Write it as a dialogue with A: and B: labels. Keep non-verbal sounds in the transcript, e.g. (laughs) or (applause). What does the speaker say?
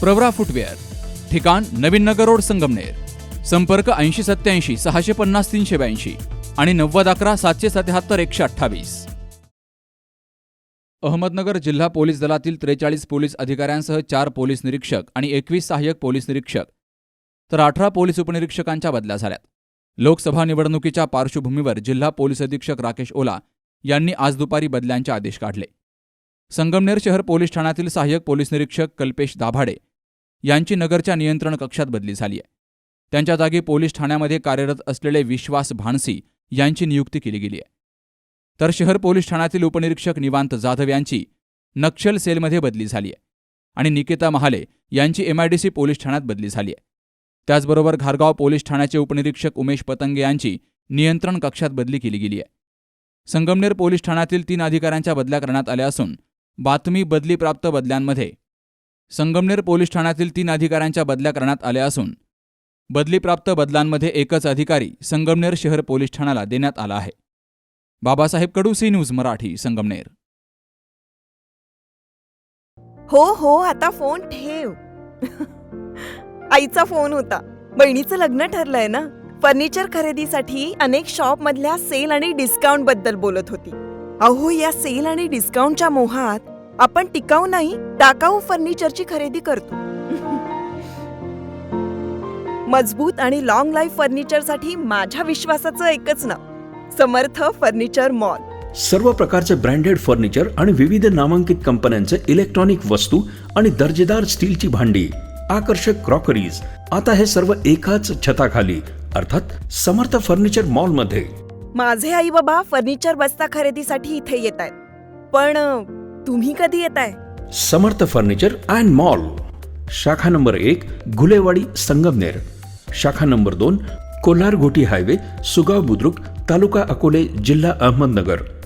A: Pravara footwear ठिकाण नवीन नगर road Sangamner संपर्क ऐंशी सत्याऐंशी सहाशे पन्नास तीनशे ब्याऐंशी आणि नव्वद अकरा सातशे सत्याहत्तर एकशे अठ्ठावीस. अहमदनगर जिल्हा पोलीस दलातील त्रेचाळीस पोलीस अधिकाऱ्यांसह चार पोलीस निरीक्षक आणि एकवीस सहाय्यक पोलीस निरीक्षक तर अठरा पोलीस उपनिरीक्षकांच्या बदल्या झाल्यात. लोकसभा निवडणुकीच्या पार्श्वभूमीवर जिल्हा पोलीस अधीक्षक राकेश ओला यांनी आज दुपारी बदल्यांचे आदेश काढले. संगमनेर शहर पोलीस ठाण्यातील सहाय्यक पोलीस निरीक्षक कल्पेश दाभाडे यांची नगरच्या नियंत्रण कक्षात बदली झाली आहे. त्यांच्या जागी पोलीस ठाण्यामध्ये कार्यरत असलेले विश्वास भानसी यांची नियुक्ती केली गेली आहे. तर शहर पोलीस ठाण्यातील उपनिरीक्षक निवांत जाधव यांची नक्षल सेलमध्ये बदली झाली आहे आणि निकिता महाले यांची एमआयडीसी पोलीस ठाण्यात बदली झाली आहे. त्याचबरोबर घारगाव पोलीस ठाण्याचे उपनिरीक्षक उमेश पतंगे यांची नियंत्रण कक्षात बदली केली गेली आहे. संगमनेर पोलीस ठाण्यातील तीन अधिकाऱ्यांच्या बदल्या करण्यात आल्या असून बातमी बदली प्राप्त बदल्यांमध्ये संगमनेर पोलीस ठाण्यातील तीन अधिकाऱ्यांच्या बदल्या करण्यात आल्या असून बदलीप्राप्त बदलांमध्ये एकच अधिकारी संगमनेर शहर पोलीस ठाण्याला देण्यात आला आहे. Babasaheb Kadu C news Marathi Sangamner.
B: हो हो आता फोन ठेव. (laughs) आईचा फोन होता. बहिणीचं लग्न ठरलंय ना? फर्निचर खरेदीसाठी अनेक शॉप मधल्या सेल आणि डिस्काउंटबद्दल बोलत होती. अहो या सेल आणि डिस्काउंटच्या मोहात आपण टिकाऊ नाही टाकाऊ फर्निचरची खरेदी करतो. मजबूत आणि लॉंग लाईफ फर्निचरसाठी माझ्या विश्वासाचं एकच नाव समर्थ फर्निचर मॉल.
C: सर्व प्रकारचे ब्रँडेड फर्निचर आणि विविध नामांकित कंपन्यांचे इलेक्ट्रॉनिक वस्तू आणि दर्जेदार स्टीलची भांडी आकर्षक क्रॉकरीज आता हे सर्व एकाच छताखाली अर्थात समर्थ फर्निचर मॉलमध्ये
B: माझे आई बाबा फर्निचर बस्ता खरेदीसाठी इथे येत आहेत. पण तुम्ही कधी येताय?
C: Samarth furniture and mall. शाखा नंबर एक गुलेवाडी संगमनेर. शाखा नंबर दोन कोल्हार घोटी हायवे सुगाव बुद्रुक तालुका अकोले जिल्हा अहमदनगर.